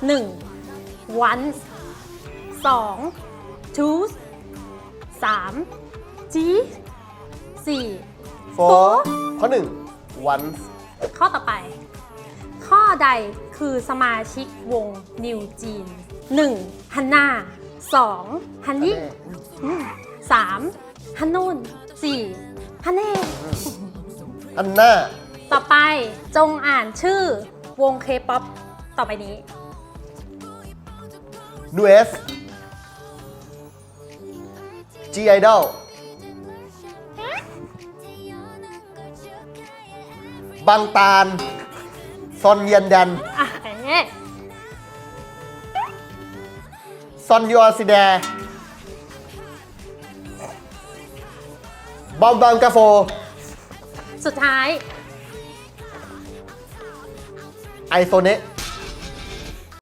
1 once 2 choose 3 g 4 four ข้อหนึ่ง once ข้อต่อไป ข้อใดคือสมาชิกวงนิวจีน 1. ฮันนา 2. ฮันนี่ 3. ฮันนูน 4. ฮันเน่อันหน้าต่อไปจงอ่านชื่อวงเคป๊อปต่อไปนี้ นูเอส G Idol บางตาล ซอนเยียนแดนอะเอ๊ะซอนยอซิแดบอมบังกาโฟ สุดท้าย ไอโซเนะ